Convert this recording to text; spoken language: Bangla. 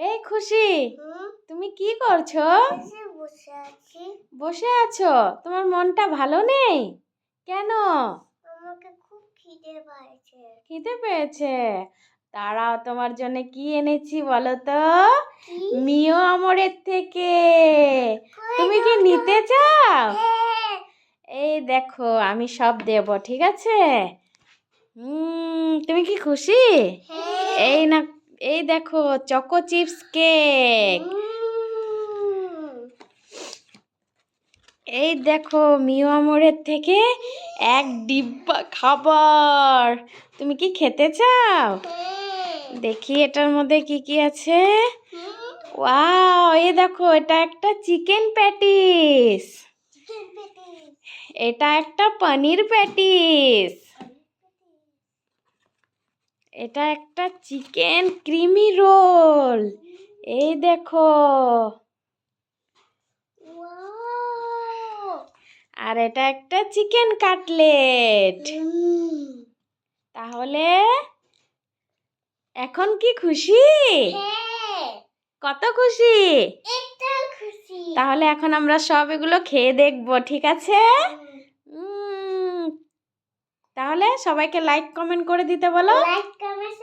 এই খুশি তুমি কি করছ? বসে আছি। বসে আছো? তোমার মনটা ভালো নেই? কেন? আমাকে খুব খিদে পেয়েছে? তারাও তোমার জন্য কি এনেছি বলো তো? মিও আমরের থেকে। তুমি কি নিতে চাও? হ্যাঁ। এই দেখো আমি সব দেব ঠিক আছে? হুম তুমি কি খুশি? হ্যাঁ। এই না এই দেখো চকো চিপস কেক এই দেখো মিও আমরের থেকে এক ডিব্বা খাবার। তুমি কি খেতে চাও? হ্যাঁ। দেখি এটার মধ্যে কি কি আছে? হুম, ওয়াও এই দেখো এটা একটা চিকেন প্যাটিস। এটা একটা পনির প্যাটিস। এটা একটা চিকেন ক্রিমি রোল। এই দেখো। আর এটা একটা চিকেন কাটলেট। তাহলে এখন কি খুশি? হ্যাঁ। কত খুশি? তাহলে এখন আমরা সব এগুলো খেয়ে দেখব ঠিক আছে? তাহলে সবাইকে লাইক কমেন্ট করে দিতে বলো। Like comment